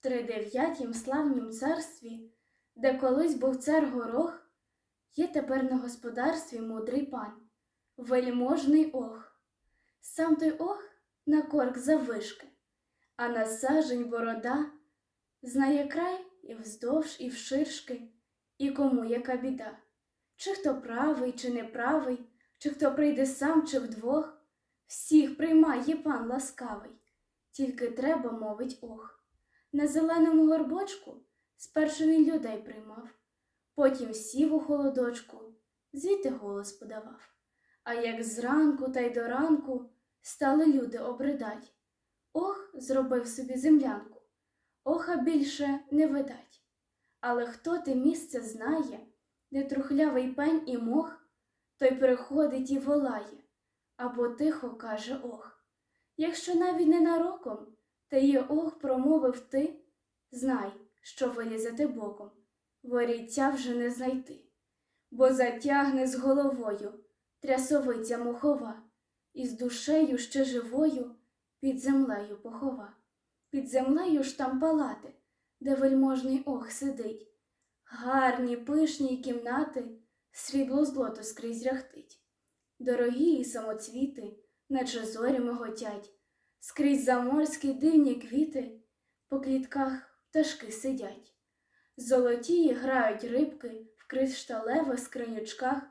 тридев'ятім славнім царстві, де колись був цар горох, є тепер на господарстві мудрий пан, вельможний ох. Сам той ох на корк завишки, а на сажень борода знає край і вздовж, і вширшки, і кому яка біда. Чи хто правий, чи неправий, чи хто прийде сам, чи вдвох, всіх приймає пан ласкавий, тільки треба мовить ох. На зеленому горбочку спершу він людей приймав, потім сів у холодочку, звідти голос подавав. А як зранку та й до ранку стали люди обридать, ох, зробив собі землянку, оха більше не видать. Але хто те місце знає, де трухлявий пень і мох, той приходить і волає, або тихо каже ох. Якщо навіть ненароком, та є ох промовив ти, знай, що вилізати боком, воріття вже не знайти, бо затягне з головою трясовиця мохова, і з душею ще живою під землею похова, під землею ж там палати, де вельможний ох сидить. Гарні пишні кімнати, срібло злото скрізь ряхтить. Дорогі і самоцвіти, наче зорі миготять, скрізь заморські дивні квіти, по клітках пташки сидять. Золотії грають рибки в кришталевих скринючках,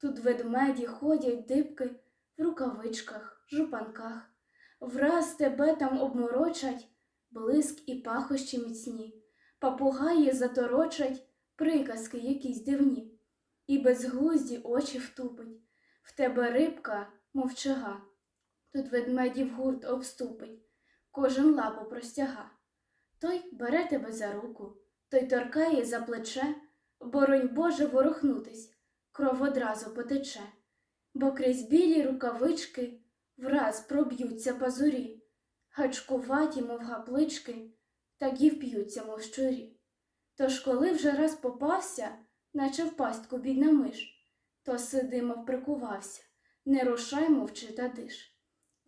тут ведмеді ходять дибки в рукавичках, жупанках. Враз тебе там обморочать блиск і пахощі міцні, папугаї заторочать приказки якісь дивні, і безглузді очі втупить. В тебе рибка, мовчага, тут ведмедів гурт обступить, кожен лапу простяга. Той бере тебе за руку, той торкає за плече, боронь Боже ворухнутись, кров одразу потече, бо крізь білі рукавички враз проб'ються пазурі, гачкуваті, мов гаплички, так і вп'ються, мов щурі. Тож, коли вже раз попався, наче в пастку бідна миш, то сиди, мов прикувався, не рушай, мовчи та диш.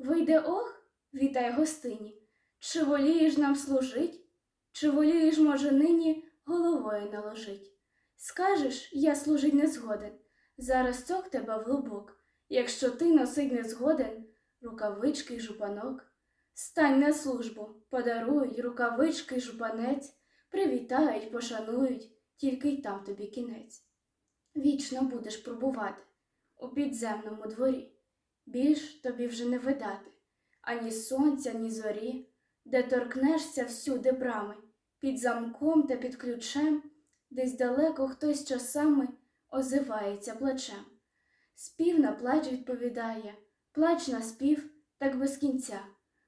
Вийде ох, вітай гостині, чи волієш нам служить, чи волієш, може, нині головою наложить. Скажеш, я служить не згоден, зараз цок тебе в лубок, якщо ти носить не згоден, рукавички й жупанок. Стань на службу, подарують рукавички й жупанець, привітають, пошанують, тільки й там тобі кінець. Вічно будеш пробувати у підземному дворі, більш тобі вже не видати. Ані сонця, ні зорі, де торкнешся всюди брами, під замком та під ключем, десь далеко хтось часами озивається плачем. Спів на плач відповідає, плач на спів, так без кінця.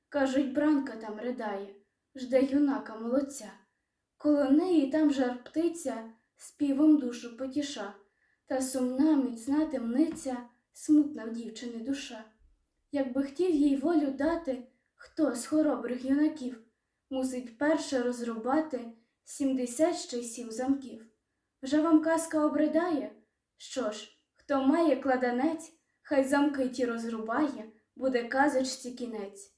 Кажуть, бранка там ридає, жде юнака молодця. Коло неї там жар птиця співом душу потіша, та сумна, міцна темниця, смутна в дівчини душа. Якби хотів їй волю дати, хто з хоробрих юнаків мусить перше розрубати сімдесят ще й сім замків. Вже вам казка обридає? Що ж, хто має кладанець, хай замки ті розрубає, буде казочці кінець.